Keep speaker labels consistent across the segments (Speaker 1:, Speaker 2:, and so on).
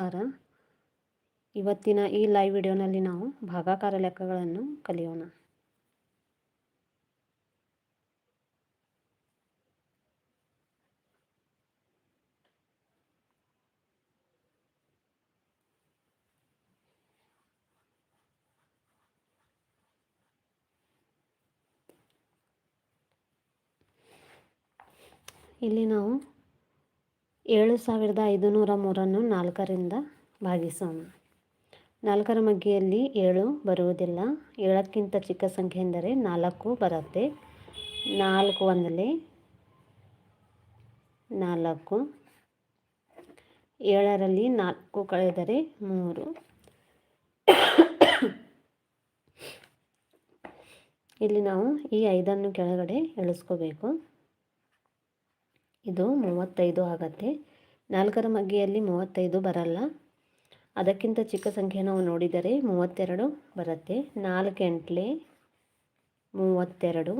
Speaker 1: ನಮಸ್ಕಾರ ಇವತ್ತಿನ ಈ ಲೈವ್ ವಿಡಿಯೋನಲ್ಲಿ ನಾವು ಭಾಗಾಕಾರ ಲೆಕ್ಕಗಳನ್ನು ಕಲಿಯೋಣ. ಇಲ್ಲಿ ನಾವು ಏಳು ಸಾವಿರದ ಐದುನೂರ ಮೂರನ್ನು ನಾಲ್ಕರಿಂದ ಭಾಗಿಸೋಣ. ನಾಲ್ಕರ ಮಗ್ಗಿಯಲ್ಲಿ ಏಳು ಬರುವುದಿಲ್ಲ. ಏಳಕ್ಕಿಂತ ಚಿಕ್ಕ ಸಂಖ್ಯೆ ಎಂದರೆ ನಾಲ್ಕು ಬರುತ್ತೆ. ನಾಲ್ಕು ಒಂದಲೇ ನಾಲ್ಕು. ಏಳರಲ್ಲಿ ನಾಲ್ಕು ಕಳೆದರೆ ಮೂರು. ಇಲ್ಲಿ ನಾವು ಈ ಐದನ್ನು ಕೆಳಗಡೆ ಇಳಿಸ್ಕೋಬೇಕು ಇದು ಮೂವತ್ತೈದು ಆಗತ್ತೆ. ನಾಲ್ಕರ ಮಗ್ಗಿಯಲ್ಲಿ ಮೂವತ್ತೈದು ಬರಲ್ಲ. ಅದಕ್ಕಿಂತ ಚಿಕ್ಕ ಸಂಖ್ಯೆ ನಾವು ನೋಡಿದರೆ ಮೂವತ್ತೆರಡು ಬರುತ್ತೆ. ನಾಲ್ಕು ಎಂಟ್ಲೆ ಮೂವತ್ತೆರಡು.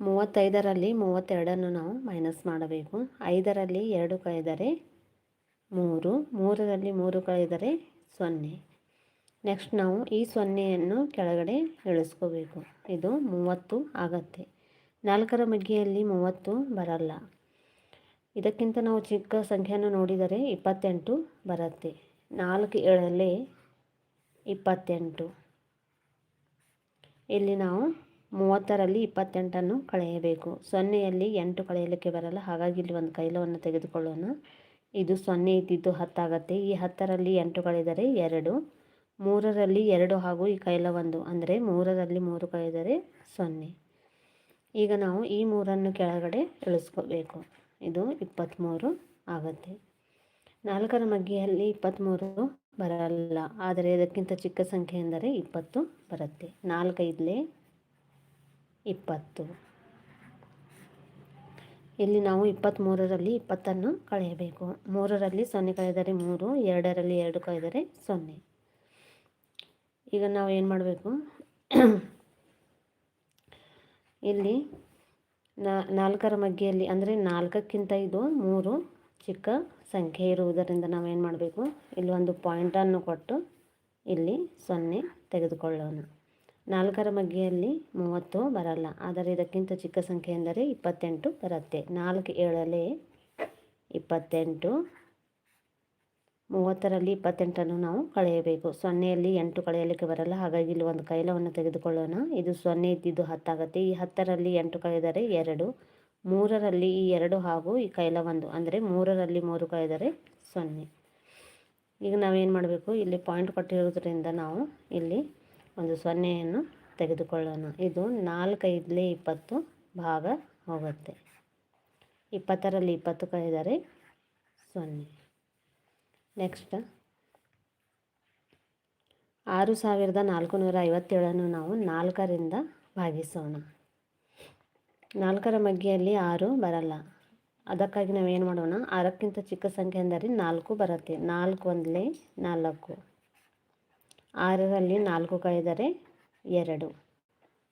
Speaker 1: ಮೂವತ್ತೈದರಲ್ಲಿ ಮೂವತ್ತೆರಡನ್ನು ನಾವು ಮೈನಸ್ ಮಾಡಬೇಕು. ಐದರಲ್ಲಿ ಎರಡು ಕಳೆದರೆ ಮೂರು. ಮೂರರಲ್ಲಿ ಮೂರು ಕಳೆದರೆ ಸೊನ್ನೆ. ನೆಕ್ಸ್ಟ್ ನಾವು ಈ ಸೊನ್ನೆಯನ್ನು ಕೆಳಗಡೆ ಇಳಿಸ್ಕೋಬೇಕು ಇದು ಮೂವತ್ತು ಆಗತ್ತೆ. ನಾಲ್ಕರ ಮಗ್ಗಿಯಲ್ಲಿ ಮೂವತ್ತು ಬರಲ್ಲ. ಇದಕ್ಕಿಂತ ನಾವು ಚಿಕ್ಕ ಸಂಖ್ಯೆಯನ್ನು ನೋಡಿದರೆ ಇಪ್ಪತ್ತೆಂಟು ಬರುತ್ತೆ. ನಾಲ್ಕು ಏಳಲ್ಲಿ ಇಪ್ಪತ್ತೆಂಟು. ಇಲ್ಲಿ ನಾವು ಮೂವತ್ತರಲ್ಲಿ ಇಪ್ಪತ್ತೆಂಟನ್ನು ಕಳೆಯಬೇಕು. ಸೊನ್ನೆಯಲ್ಲಿ ಎಂಟು ಕಳೆಯಲಿಕ್ಕೆ ಬರಲ್ಲ. ಹಾಗಾಗಿ ಇಲ್ಲಿ ಒಂದು ಕೈಲವನ್ನು ತೆಗೆದುಕೊಳ್ಳೋಣ. ಇದು ಸೊನ್ನೆ ಇದ್ದಿದ್ದು ಹತ್ತಾಗತ್ತೆ ಈ ಹತ್ತರಲ್ಲಿ ಎಂಟು ಕಳೆದರೆ ಎರಡು. ಮೂರರಲ್ಲಿ ಎರಡು ಹಾಗೂ ಈ ಕೈಲ ಒಂದು. ಅಂದರೆ ಮೂರರಲ್ಲಿ ಮೂರು ಕಳೆದರೆ ಸೊನ್ನೆ. ಈಗ ನಾವು ಈ ಮೂರನ್ನು ಕೆಳಗಡೆ ಇಳಿಸ್ಕೋಬೇಕು. ಇದು ಇಪ್ಪತ್ತ್ಮೂರು ಆಗುತ್ತೆ. ನಾಲ್ಕರ ಮಗ್ಗಿಯಲ್ಲಿ ಇಪ್ಪತ್ತ್ಮೂರು ಬರಲ್ಲ, ಆದರೆ ಇದಕ್ಕಿಂತ ಚಿಕ್ಕ ಸಂಖ್ಯೆ ಎಂದರೆ ಇಪ್ಪತ್ತು ಬರುತ್ತೆ. ನಾಲ್ಕೈದಲೇ ಇಪ್ಪತ್ತು. ಇಲ್ಲಿ ನಾವು ಇಪ್ಪತ್ತ್ಮೂರರಲ್ಲಿ ಇಪ್ಪತ್ತನ್ನು ಕಳೆಯಬೇಕು. ಮೂರರಲ್ಲಿ ಸೊನ್ನೆ ಕಳೆದರೆ ಮೂರು, ಎರಡರಲ್ಲಿ ಎರಡು ಕಳೆದರೆ ಸೊನ್ನೆ. ಈಗ ನಾವು ಏನು ಮಾಡಬೇಕು ಇಲ್ಲಿ ನಾಲ್ಕರ ಮಗ್ಗಿಯಲ್ಲಿ ಅಂದರೆ ನಾಲ್ಕಕ್ಕಿಂತ ಇದು ಮೂರು ಚಿಕ್ಕ ಸಂಖ್ಯೆ ಇರುವುದರಿಂದ ನಾವೇನು ಮಾಡಬೇಕು? ಇಲ್ಲಿ ಒಂದು ಪಾಯಿಂಟನ್ನು ಕೊಟ್ಟು ಇಲ್ಲಿ ಸೊನ್ನೆ ತೆಗೆದುಕೊಳ್ಳೋಣ. ನಾಲ್ಕರ ಮಗ್ಗಿಯಲ್ಲಿ ಮೂವತ್ತು ಬರಲ್ಲ. ಆದರೆ ಇದಕ್ಕಿಂತ ಚಿಕ್ಕ ಸಂಖ್ಯೆ ಎಂದರೆ ಇಪ್ಪತ್ತೆಂಟು ಬರುತ್ತೆ. ನಾಲ್ಕು ಏಳಲೇ ಇಪ್ಪತ್ತೆಂಟು ಮೂವತ್ತರಲ್ಲಿ ಇಪ್ಪತ್ತೆಂಟನ್ನು ನಾವು ಕಳೆಯಬೇಕು. ಸೊನ್ನೆಯಲ್ಲಿ ಎಂಟು ಕಳೆಯಲಿಕ್ಕೆ ಬರಲ್ಲ. ಹಾಗಾಗಿ ಇಲ್ಲಿ ಒಂದು ಕೈಲವನ್ನು ತೆಗೆದುಕೊಳ್ಳೋಣ. ಇದು ಸೊನ್ನೆ ಇದ್ದಿದ್ದು ಹತ್ತಾಗುತ್ತೆ. ಈ ಹತ್ತರಲ್ಲಿ ಎಂಟು ಕಳೆದರೆ ಎರಡು. ಮೂರರಲ್ಲಿ ಈ ಎರಡು ಹಾಗೂ ಈ ಕೈಲ ಒಂದು. ಅಂದರೆ ಮೂರರಲ್ಲಿ ಮೂರು ಕಳೆದರೆ ಸೊನ್ನೆ. ಈಗ ನಾವೇನು ಮಾಡಬೇಕು? ಇಲ್ಲಿ ಪಾಯಿಂಟ್ ಕೊಟ್ಟಿರೋದ್ರಿಂದ ನಾವು ಇಲ್ಲಿ ಒಂದು ಸೊನ್ನೆಯನ್ನು ತೆಗೆದುಕೊಳ್ಳೋಣ. ಇದು ನಾಲ್ಕೈದಲೇ ಇಪ್ಪತ್ತು ಭಾಗ ಹೋಗುತ್ತೆ. ಇಪ್ಪತ್ತರಲ್ಲಿ ಇಪ್ಪತ್ತು ಕಳೆದರೆ ಸೊನ್ನೆ. ನೆಕ್ಸ್ಟ್ ಆರು ಸಾವಿರದ ನಾಲ್ಕು ನೂರ ಐವತ್ತೇಳನ್ನು ನಾವು ನಾಲ್ಕರಿಂದ ಭಾಗಿಸೋಣ. ನಾಲ್ಕರ ಮಗ್ಗಿಯಲ್ಲಿ ಆರು ಬರಲ್ಲ. ಅದಕ್ಕಾಗಿ ನಾವೇನು ಮಾಡೋಣ? ಆರಕ್ಕಿಂತ ಚಿಕ್ಕ ಸಂಖ್ಯೆ ಅಂದರೆ ನಾಲ್ಕು ಬರುತ್ತೆ. ನಾಲ್ಕು ಒಂದಲೇ ನಾಲ್ಕು. ಆರರಲ್ಲಿ ನಾಲ್ಕು ಕಳೆದರೆ ಎರಡು.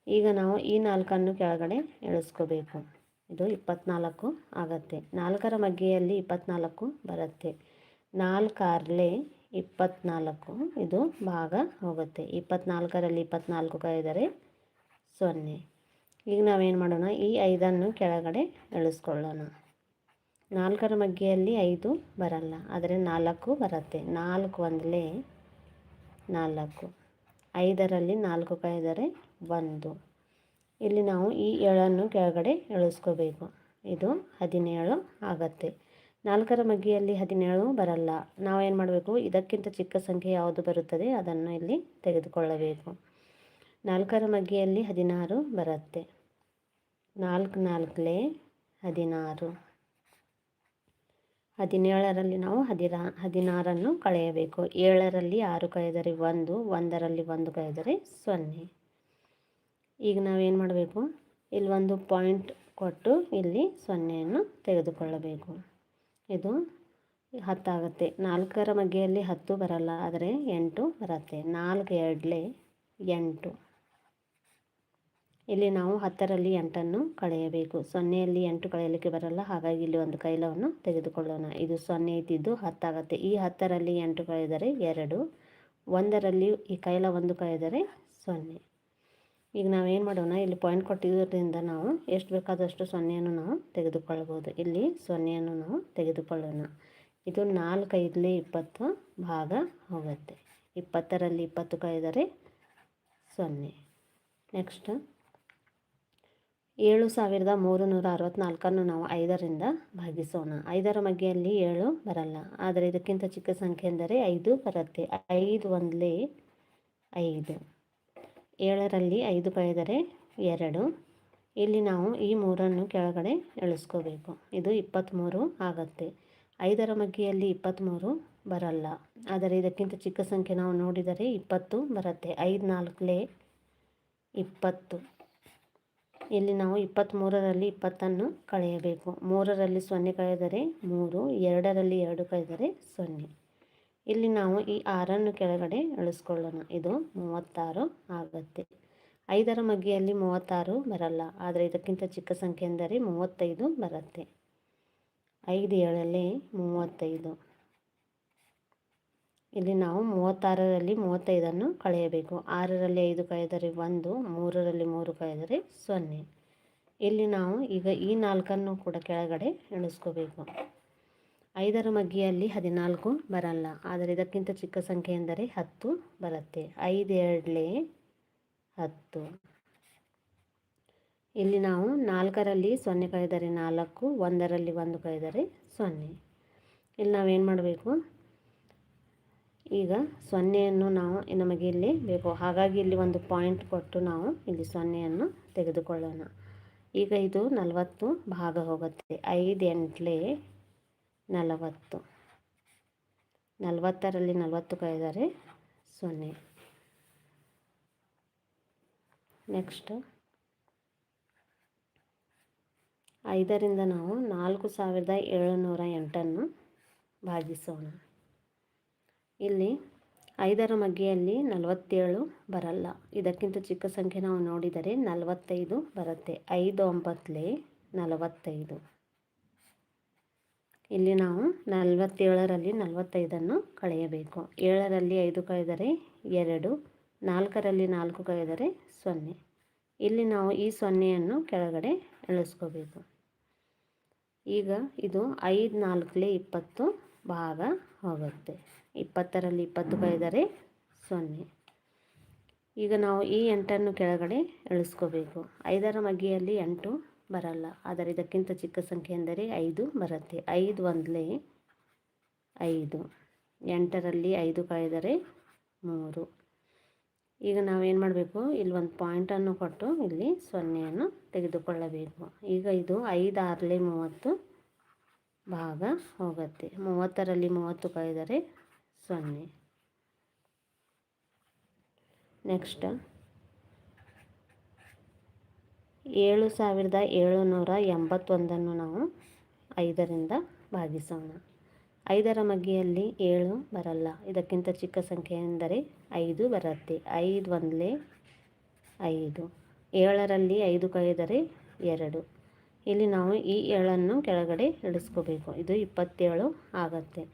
Speaker 1: ಈಗ ನಾವು ಈ ನಾಲ್ಕನ್ನು ಕೆಳಗಡೆ ಇಳಿಸ್ಕೋಬೇಕು ಇದು ಇಪ್ಪತ್ತ್ನಾಲ್ಕು ಆಗತ್ತೆ. ನಾಲ್ಕರ ಮಗ್ಗಿಯಲ್ಲಿ ಇಪ್ಪತ್ತ್ನಾಲ್ಕು ಬರುತ್ತೆ. ನಾಲ್ಕಾರಲೆ ಇಪ್ಪತ್ತ್ನಾಲ್ಕು ಇದು ಭಾಗ ಹೋಗುತ್ತೆ. ಇಪ್ಪತ್ನಾಲ್ಕರಲ್ಲಿ ಇಪ್ಪತ್ನಾಲ್ಕು ಕಳೆದರೆ ಸೊನ್ನೆ. ಈಗ ನಾವೇನು ಮಾಡೋಣ? ಈ ಐದನ್ನು ಕೆಳಗಡೆ ಇಳಿಸ್ಕೊಳ್ಳೋಣ ನಾಲ್ಕರ ಮಗ್ಗಿಯಲ್ಲಿ ಐದು ಬರಲ್ಲ. ಆದರೆ ನಾಲ್ಕು ಬರುತ್ತೆ. ನಾಲ್ಕು ಒಂದಲೇ ನಾಲ್ಕು. ಐದರಲ್ಲಿ ನಾಲ್ಕು ಕಳೆದರೆ ಒಂದು. ಇಲ್ಲಿ ನಾವು ಈ ಏಳನ್ನು ಕೆಳಗಡೆ ಇಳಿಸ್ಕೋಬೇಕು ಇದು ಹದಿನೇಳು ಆಗುತ್ತೆ. ನಾಲ್ಕರ ಮಗ್ಗಿಯಲ್ಲಿ ಹದಿನೇಳು ಬರಲ್ಲ. ನಾವೇನು ಮಾಡಬೇಕು? ಇದಕ್ಕಿಂತ ಚಿಕ್ಕ ಸಂಖ್ಯೆ ಯಾವುದು ಬರುತ್ತದೆ? ಅದನ್ನು ಇಲ್ಲಿ ತೆಗೆದುಕೊಳ್ಳಬೇಕು. ನಾಲ್ಕರ ಮಗ್ಗಿಯಲ್ಲಿ ಹದಿನಾರು ಬರುತ್ತೆ. ನಾಲ್ಕು ನಾಲ್ಕಲೇ ಹದಿನಾರು. ಹದಿನೇಳರಲ್ಲಿ ನಾವು ಹದಿರ, ಹದಿನಾರನ್ನು ಕಳೆಯಬೇಕು. ಏಳರಲ್ಲಿ ಆರು ಕಳೆದರೆ ಒಂದು, ಒಂದರಲ್ಲಿ ಒಂದು ಕಳೆದರೆ ಸೊನ್ನೆ. ಈಗ ನಾವೇನು ಮಾಡಬೇಕು? ಇಲ್ಲಿ ಒಂದು ಪಾಯಿಂಟ್ ಕೊಟ್ಟು ಇಲ್ಲಿ ಸೊನ್ನೆಯನ್ನು ತೆಗೆದುಕೊಳ್ಳಬೇಕು. ಇದು ಹತ್ತಾಗುತ್ತೆ. ನಾಲ್ಕರ ಮಗ್ಗೆಯಲ್ಲಿ ಹತ್ತು ಬರಲ್ಲ, ಆದರೆ ಎಂಟು ಬರುತ್ತೆ. ನಾಲ್ಕು ಎರಡಲೆ ಎಂಟು. ಇಲ್ಲಿ ನಾವು ಹತ್ತರಲ್ಲಿ ಎಂಟನ್ನು ಕಳೆಯಬೇಕು. ಸೊನ್ನೆಯಲ್ಲಿ ಎಂಟು ಕಳೆಯಲಿಕ್ಕೆ ಬರಲ್ಲ, ಹಾಗಾಗಿ ಇಲ್ಲಿ ಒಂದು ಕೈಲವನ್ನು ತೆಗೆದುಕೊಳ್ಳೋಣ. ಇದು ಸೊನ್ನೆ, ಇದ್ದಿದ್ದು ಹತ್ತಾಗತ್ತೆ. ಈ ಹತ್ತರಲ್ಲಿ ಎಂಟು ಕಳೆದರೆ ಎರಡು. ಒಂದರಲ್ಲಿ ಈ ಕೈಲ ಒಂದು ಕಳೆದರೆ ಸೊನ್ನೆ. ಈಗ ನಾವೇನು ಮಾಡೋಣ, ಇಲ್ಲಿ ಪಾಯಿಂಟ್ ಕೊಟ್ಟಿದ್ದರಿಂದ ನಾವು ಎಷ್ಟು ಬೇಕಾದಷ್ಟು ಸೊನ್ನೆಯನ್ನು ನಾವು ತೆಗೆದುಕೊಳ್ಳಬಹುದು ಇಲ್ಲಿ ಸೊನ್ನೆಯನ್ನು ನಾವು ತೆಗೆದುಕೊಳ್ಳೋಣ. ಇದು ನಾಲ್ಕೈದಲೇ ಇಪ್ಪತ್ತು ಭಾಗ ಹೋಗುತ್ತೆ. ಇಪ್ಪತ್ತರಲ್ಲಿ ಇಪ್ಪತ್ತು ಕಳೆದರೆ ಸೊನ್ನೆ. ನೆಕ್ಸ್ಟ್ ಏಳು ಸಾವಿರದ ಮೂರು ನೂರ ಅರವತ್ತ್ನಾಲ್ಕನ್ನು ನಾವು ಐದರಿಂದ ಭಾಗಿಸೋಣ. ಐದರ ಮಗ್ಗೆಯಲ್ಲಿ ಏಳು ಬರಲ್ಲ. ಆದರೆ ಇದಕ್ಕಿಂತ ಚಿಕ್ಕ ಸಂಖ್ಯೆ ಎಂದರೆ ಐದು ಬರುತ್ತೆ. ಐದು ಒಂದಲೇ ಐದು. ಏಳರಲ್ಲಿ ಐದು ಕಳೆದರೆ ಎರಡು. ಇಲ್ಲಿ ನಾವು ಈ ಮೂರನ್ನು ಕೆಳಗಡೆ ಇಳಿಸ್ಕೋಬೇಕು ಇದು ಇಪ್ಪತ್ತ್ಮೂರು ಆಗುತ್ತೆ. ಐದರ ಮಗ್ಗಿಯಲ್ಲಿ ಇಪ್ಪತ್ತ್ಮೂರು ಬರಲ್ಲ. ಆದರೆ ಇದಕ್ಕಿಂತ ಚಿಕ್ಕ ಸಂಖ್ಯೆ ನಾವು ನೋಡಿದರೆ ಇಪ್ಪತ್ತು ಬರುತ್ತೆ. ಐದು ನಾಲ್ಕಲೇ ಇಪ್ಪತ್ತು. ಇಲ್ಲಿ ನಾವು ಇಪ್ಪತ್ತ್ಮೂರರಲ್ಲಿ ಇಪ್ಪತ್ತನ್ನು ಕಳೆಯಬೇಕು. ಮೂರರಲ್ಲಿ ಸೊನ್ನೆ ಕಳೆದರೆ ಮೂರು, ಎರಡರಲ್ಲಿ ಎರಡು ಕಳೆದರೆ ಸೊನ್ನೆ. ಇಲ್ಲಿ ನಾವು ಈ ಆರನ್ನು ಕೆಳಗಡೆ ಇಳಿಸ್ಕೊಳ್ಳೋಣ. ಇದು ಮೂವತ್ತಾರು ಆಗತ್ತೆ. ಐದರ ಮಗ್ಗಿಯಲ್ಲಿ ಮೂವತ್ತಾರು ಬರಲ್ಲ. ಆದರೆ ಇದಕ್ಕಿಂತ ಚಿಕ್ಕ ಸಂಖ್ಯೆ ಎಂದರೆ ಮೂವತ್ತೈದು ಬರುತ್ತೆ. ಐದು, ಏಳಲ್ಲಿ ಮೂವತ್ತೈದು. ಇಲ್ಲಿ ನಾವು ಮೂವತ್ತಾರರಲ್ಲಿ ಮೂವತ್ತೈದನ್ನು ಕಳೆಯಬೇಕು. ಆರರಲ್ಲಿ ಐದು ಕಳೆದರೆ ಒಂದು, ಮೂರರಲ್ಲಿ ಮೂರು ಕಳೆದರೆ ಸೊನ್ನೆ. ಇಲ್ಲಿ ನಾವು ಈಗ ಈ ನಾಲ್ಕನ್ನು ಕೂಡ ಕೆಳಗಡೆ ಎಣಿಸ್ಕೋಬೇಕು ಐದರ ಮಗ್ಗಿಯಲ್ಲಿ ಹದಿನಾಲ್ಕು ಬರಲ್ಲ. ಆದರೆ ಇದಕ್ಕಿಂತ ಚಿಕ್ಕ ಸಂಖ್ಯೆ ಎಂದರೆ ಹತ್ತು ಬರುತ್ತೆ. ಐದೆರಡಲೆ ಹತ್ತು. ಇಲ್ಲಿ ನಾವು ನಾಲ್ಕರಲ್ಲಿ ಸೊನ್ನೆ ಕಳೆದರೆ ನಾಲ್ಕು, ಒಂದರಲ್ಲಿ ಒಂದು ಕಳೆದರೆ ಸೊನ್ನೆ. ಇಲ್ಲಿ ನಾವೇನು ಮಾಡಬೇಕು? ಈಗ ಸೊನ್ನೆಯನ್ನು ನಾವು ನಮಗೆ ಇಲ್ಲಿ ಬೇಕು. ಹಾಗಾಗಿ ಇಲ್ಲಿ ಒಂದು ಪಾಯಿಂಟ್ ಕೊಟ್ಟು ನಾವು ಇಲ್ಲಿ ಸೊನ್ನೆಯನ್ನು ತೆಗೆದುಕೊಳ್ಳೋಣ. ಈಗ ಇದು ನಲವತ್ತು ಭಾಗ ಹೋಗುತ್ತೆ. ಐದು ಎಂಟ್ಲೆ ನಲವತ್ತು. ನಲವತ್ತರಲ್ಲಿ ನಲವತ್ತು ಕಳೆದರೆ ಸೊನ್ನೆ. ನೆಕ್ಸ್ಟ್. ಐದರಿಂದ ನಾವು ನಾಲ್ಕು ಸಾವಿರದ ಏಳುನೂರ ಎಂಟನ್ನು ಭಾಗಿಸೋಣ. ಇಲ್ಲಿ ಐದರ ಮಗ್ಗೆಯಲ್ಲಿ ನಲವತ್ತೇಳು ಬರಲ್ಲ. ಇದಕ್ಕಿಂತ ಚಿಕ್ಕ ಸಂಖ್ಯೆ ನಾವು ನೋಡಿದರೆ ನಲವತ್ತೈದು ಬರುತ್ತೆ. ಐದು ಒಂಬತ್ತಲೇ ನಲವತ್ತೈದು. ಇಲ್ಲಿ ನಾವು ನಲವತ್ತೇಳರಲ್ಲಿ ನಲವತ್ತೈದನ್ನು ಕಳೆಯಬೇಕು. ಏಳರಲ್ಲಿ ಐದು ಕಳೆದರೆ ಎರಡು, ನಾಲ್ಕರಲ್ಲಿ ನಾಲ್ಕು ಕಳೆದರೆ ಸೊನ್ನೆ. ಇಲ್ಲಿ ನಾವು ಈ ಸೊನ್ನೆಯನ್ನು ಕೆಳಗಡೆ ಇಳಿಸ್ಕೋಬೇಕು ಈಗ ಇದು ಐದು ನಾಲ್ಕಲೇ ಇಪ್ಪತ್ತು ಭಾಗ ಹೋಗುತ್ತೆ. ಇಪ್ಪತ್ತರಲ್ಲಿ ಇಪ್ಪತ್ತು ಕಳೆದರೆ ಸೊನ್ನೆ. ಈಗ ನಾವು ಈ ಎಂಟನ್ನು ಕೆಳಗಡೆ ಇಳಿಸ್ಕೋಬೇಕು ಐದರ ಮಗಿಯಲ್ಲಿ ಎಂಟು ಬರಲ್ಲ. ಆದರೆ ಇದಕ್ಕಿಂತ ಚಿಕ್ಕ ಸಂಖ್ಯೆ ಎಂದರೆ ಐದು ಬರುತ್ತೆ. ಐದು ಒಂದಲೇ ಐದು. ಎಂಟರಲ್ಲಿ ಐದು ಕಳೆದರೆ ಮೂರು. ಈಗ ನಾವೇನು ಮಾಡಬೇಕು? ಇಲ್ಲಿ ಒಂದು ಪಾಯಿಂಟನ್ನು ಕೊಟ್ಟು ಇಲ್ಲಿ ಸೊನ್ನೆಯನ್ನು ತೆಗೆದುಕೊಳ್ಳಬೇಕು. ಈಗ ಇದು ಐದು ಆರಲೇ ಮೂವತ್ತು ಭಾಗ ಹೋಗುತ್ತೆ. ಮೂವತ್ತರಲ್ಲಿ ಮೂವತ್ತು ಕಳೆದರೆ ಸೊನ್ನೆ. ನೆಕ್ಸ್ಟ್. ಏಳು ಸಾವಿರದ ಏಳುನೂರ ಎಂಬತ್ತೊಂದನ್ನು ನಾವು ಐದರಿಂದ ಭಾಗಿಸೋಣ. ಐದರ ಮಗ್ಗಿಯಲ್ಲಿ ಏಳು ಬರಲ್ಲ. ಇದಕ್ಕಿಂತ ಚಿಕ್ಕ ಸಂಖ್ಯೆ ಎಂದರೆ ಐದು ಬರುತ್ತೆ. ಐದು ಒಂದಲೇ ಐದು. ಏಳರಲ್ಲಿ ಐದು ಕಳೆದರೆ ಎರಡು. ಇಲ್ಲಿ ನಾವು ಈ ಏಳನ್ನು ಕೆಳಗಡೆ ಇಳಿಸ್ಕೋಬೇಕು. ಇದು ಇಪ್ಪತ್ತೇಳು ಆಗುತ್ತೆ.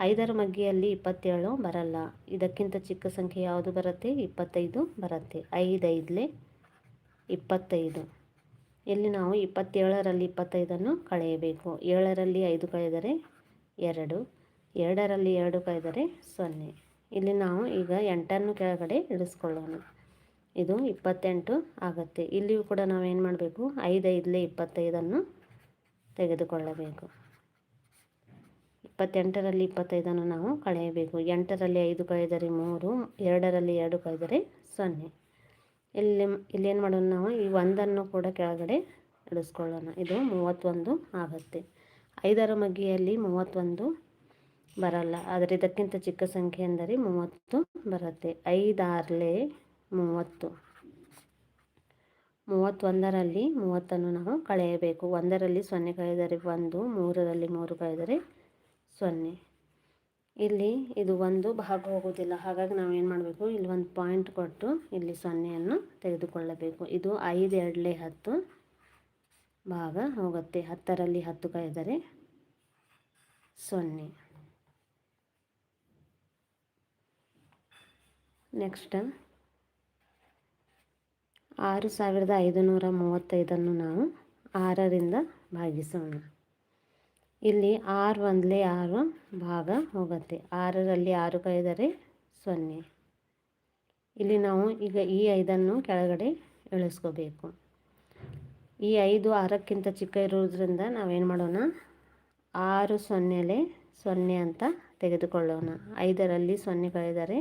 Speaker 1: ಐದರ ಮಗ್ಗಿಯಲ್ಲಿ ಇಪ್ಪತ್ತೇಳು ಬರಲ್ಲ. ಇದಕ್ಕಿಂತ ಚಿಕ್ಕ ಸಂಖ್ಯೆ ಯಾವುದು ಬರುತ್ತೆ? ಇಪ್ಪತ್ತೈದು ಬರುತ್ತೆ. ಐದೈದಲೇ ಇಪ್ಪತ್ತೈದು. ಇಲ್ಲಿ ನಾವು ಇಪ್ಪತ್ತೇಳರಲ್ಲಿ ಇಪ್ಪತ್ತೈದನ್ನು ಕಳೆಯಬೇಕು. ಏಳರಲ್ಲಿ ಐದು ಕಳೆದರೆ ಎರಡು. ಎರಡರಲ್ಲಿ ಎರಡು ಕಳೆದರೆ ಸೊನ್ನೆ. ಇಲ್ಲಿ ನಾವು ಈಗ ಎಂಟನ್ನು ಕೆಳಗಡೆ ಇಳಿಸ್ಕೊಳ್ಳೋಣ. ಇದು ಇಪ್ಪತ್ತೆಂಟು ಆಗುತ್ತೆ. ಇಲ್ಲಿಯೂ ಕೂಡ ನಾವೇನು ಮಾಡಬೇಕು? ಐದೈದಲೇ ಇಪ್ಪತ್ತೈದನ್ನು ತೆಗೆದುಕೊಳ್ಳಬೇಕು. ಇಪ್ಪತ್ತೆಂಟರಲ್ಲಿ ಇಪ್ಪತ್ತೈದನ್ನು ನಾವು ಕಳೆಯಬೇಕು. ಎಂಟರಲ್ಲಿ ಐದು ಕಳೆದರೆ ಮೂರು. ಎರಡರಲ್ಲಿ ಎರಡು ಕಳೆದರೆ ಸೊನ್ನೆ. ಇಲ್ಲಿ ಇಲ್ಲೇನು ಮಾಡೋಣ ನಾವು? ಈ ಒಂದನ್ನು ಕೂಡ ಕೆಳಗಡೆ ಇಳಿಸ್ಕೊಳ್ಳೋಣ ಇದು ಮೂವತ್ತೊಂದು ಆಗುತ್ತೆ. ಐದರ ಮಗ್ಗಿಯಲ್ಲಿ ಮೂವತ್ತೊಂದು ಬರಲ್ಲ. ಆದರೆ ಇದಕ್ಕಿಂತ ಚಿಕ್ಕ ಸಂಖ್ಯೆ ಎಂದರೆ ಮೂವತ್ತು ಬರುತ್ತೆ. ಐದಾರಲೇ ಮೂವತ್ತು. ಮೂವತ್ತೊಂದರಲ್ಲಿ ಮೂವತ್ತನ್ನು ನಾವು ಕಳೆಯಬೇಕು. ಒಂದರಲ್ಲಿ ಸೊನ್ನೆ ಕಳೆದರೆ ಒಂದು, ಮೂರರಲ್ಲಿ ಮೂರು ಕಳೆದರೆ ಸೊನ್ನೆ. ಇಲ್ಲಿ ಇದು ಒಂದು ಭಾಗ ಹೋಗೋದಿಲ್ಲ ಹಾಗಾಗಿ ನಾವು ಏನು ಮಾಡಬೇಕು, ಇಲ್ಲಿ ಒಂದು ಪಾಯಿಂಟ್ ಕೊಟ್ಟು ಇಲ್ಲಿ ಸೊನ್ನೆಯನ್ನು ತೆಗೆದುಕೊಳ್ಳಬೇಕು. ಇದು ಐದು ಎರಡಲೇ ಹತ್ತು ಭಾಗ ಹೋಗುತ್ತೆ. ಹತ್ತರಲ್ಲಿ ಹತ್ತು ಕೈದರೆ ಸೊನ್ನೆ. ನೆಕ್ಸ್ಟ್ ಆರು ಸಾವಿರದ ಐದುನೂರ ಮೂವತ್ತೈದನ್ನು ನಾವು ಆರರಿಂದ ಭಾಗಿಸೋಣ. ಇಲ್ಲಿ ಆರು ಒಂದಲೇ ಆರು ಭಾಗ ಹೋಗುತ್ತೆ. ಆರರಲ್ಲಿ ಆರು ಕೈದರೆ ಸೊನ್ನೆ. ಇಲ್ಲಿ ನಾವು ಈಗ ಈ ಐದನ್ನು ಕೆಳಗಡೆ ಇಳಿಸ್ಕೋಬೇಕು ಈ ಐದು ಆರಕ್ಕಿಂತ ಚಿಕ್ಕ ಇರೋದ್ರಿಂದ ನಾವೇನು ಮಾಡೋಣ? ಆರು ಸೊನ್ನೆಲೆ ಸೊನ್ನೆ ಅಂತ ತೆಗೆದುಕೊಳ್ಳೋಣ. ಐದರಲ್ಲಿ ಸೊನ್ನೆ ಕಳೆದರೆ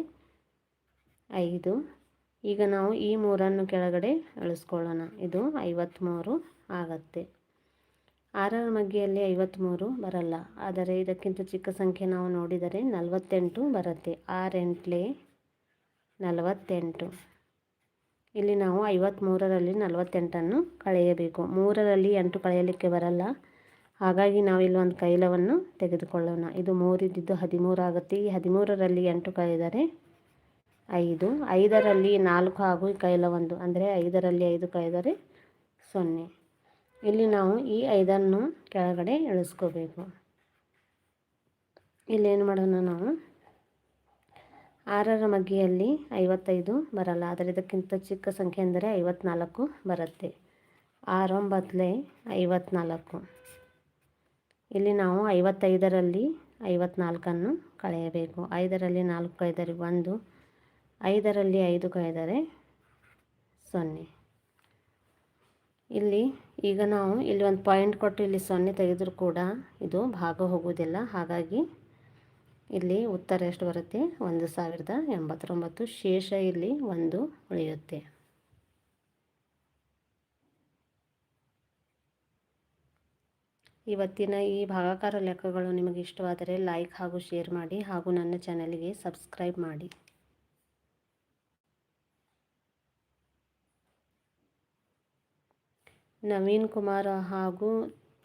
Speaker 1: ಐದು. ಈಗ ನಾವು ಈ ಮೂರನ್ನು ಕೆಳಗಡೆ ಇಳಿಸ್ಕೊಳ್ಳೋಣ ಇದು ಐವತ್ತ್ಮೂರು ಆಗತ್ತೆ. ಆರರ ಮಗ್ಗಿಯಲ್ಲಿ ಐವತ್ತ್ಮೂರು ಬರಲ್ಲ. ಆದರೆ ಇದಕ್ಕಿಂತ ಚಿಕ್ಕ ಸಂಖ್ಯೆ ನಾವು ನೋಡಿದರೆ ನಲವತ್ತೆಂಟು ಬರುತ್ತೆ. ಆರೆಂಟ್ಲೆ ನಲವತ್ತೆಂಟು. ಇಲ್ಲಿ ನಾವು ಐವತ್ತ್ಮೂರರಲ್ಲಿ ನಲವತ್ತೆಂಟನ್ನು ಕಳೆಯಬೇಕು. ಮೂರರಲ್ಲಿ ಎಂಟು ಕಳೆಯಲಿಕ್ಕೆ ಬರಲ್ಲ. ಹಾಗಾಗಿ ನಾವು ಇಲ್ಲಿ ಒಂದು ಕೈಲವನ್ನು ತೆಗೆದುಕೊಳ್ಳೋಣ. ಇದು ಮೂರಿದ್ದು ಹದಿಮೂರು ಆಗುತ್ತೆ. ಈ ಹದಿಮೂರರಲ್ಲಿ ಎಂಟು ಕಳೆದರೆ ಐದು. ಐದರಲ್ಲಿ ನಾಲ್ಕು ಹಾಗೂ ಕೈಲ ಒಂದು. ಅಂದರೆ ಐದರಲ್ಲಿ ಐದು ಕಳೆದರೆ ಸೊನ್ನೆ. ಇಲ್ಲಿ ನಾವು ಈ ಐದನ್ನು ಕೆಳಗಡೆ ಇಳಿಸ್ಕೋಬೇಕು ಇಲ್ಲೇನು ಮಾಡೋಣ ನಾವು? ಆರರ ಮಗ್ಗಿಯಲ್ಲಿ ಐವತ್ತೈದು ಬರಲ್ಲ. ಆದರೆ ಇದಕ್ಕಿಂತ ಚಿಕ್ಕ ಸಂಖ್ಯೆ ಅಂದರೆ ಐವತ್ನಾಲ್ಕು ಬರುತ್ತೆ. ಆರೊಂಬತ್ತಲೆ ಐವತ್ನಾಲ್ಕು. ಇಲ್ಲಿ ನಾವು ಐವತ್ತೈದರಲ್ಲಿ ಐವತ್ನಾಲ್ಕನ್ನು ಕಳೆಯಬೇಕು. ಐದರಲ್ಲಿ ನಾಲ್ಕು ಕಳೆದರೆ ಒಂದು. ಐದರಲ್ಲಿ ಐದು ಕಳೆದರೆ ಸೊನ್ನೆ. ಇಲ್ಲಿ ಈಗ ನಾವು ಇಲ್ಲಿ ಒಂದು ಪಾಯಿಂಟ್ ಕೊಟ್ಟು ಇಲ್ಲಿ ಸೊನ್ನೆ ತೆಗೆದರೂ ಕೂಡ ಇದು ಭಾಗ ಹೋಗುವುದಿಲ್ಲ. ಹಾಗಾಗಿ ಇಲ್ಲಿ ಉತ್ತರ ಎಷ್ಟು ಬರುತ್ತೆ? ಒಂದು ಸಾವಿರದ ಎಂಬತ್ತೊಂಬತ್ತು. ಶೇಷ ಇಲ್ಲಿ ಒಂದು ಉಳಿಯುತ್ತೆ. ಇವತ್ತಿನ ಈ ಭಾಗಾಕಾರ ಲೆಕ್ಕಗಳು ನಿಮಗೆ ಇಷ್ಟವಾದರೆ ಲೈಕ್ ಹಾಗೂ ಶೇರ್ ಮಾಡಿ ಹಾಗೂ ನನ್ನ ಚಾನಲಿಗೆ ಸಬ್ಸ್ಕ್ರೈಬ್ ಮಾಡಿ. ನವೀನ್ ಕುಮಾರ್ ಹಾಗೂ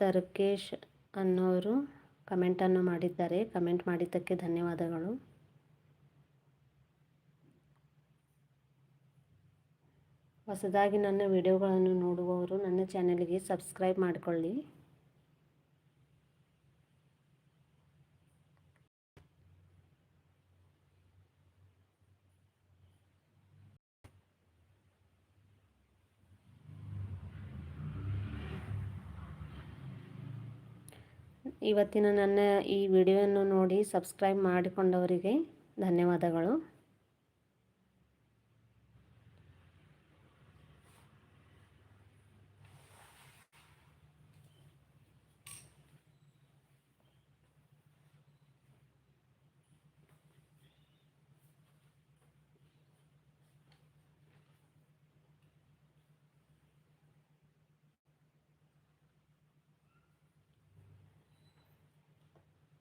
Speaker 1: ತರ್ಕೇಶ್ ಅನ್ನೋರು ಕಮೆಂಟನ್ನು ಮಾಡಿದ್ದಾರೆ. ಕಮೆಂಟ್ ಮಾಡಿದ್ದಕ್ಕೆ ಧನ್ಯವಾದಗಳು. ಹೊಸದಾಗಿ ನನ್ನ ವಿಡಿಯೋಗಳನ್ನು ನೋಡುವವರು ನನ್ನ ಚಾನಲ್ಗೆ ಸಬ್ಸ್ಕ್ರೈಬ್ ಮಾಡಿಕೊಳ್ಳಿ. ಇವತ್ತಿನ ನನ್ನ ಈ ವಿಡಿಯೋವನ್ನು ನೋಡಿ ಸಬ್ಸ್ಕ್ರೈಬ್ ಮಾಡಿಕೊಂಡವರಿಗೆ ಧನ್ಯವಾದಗಳು.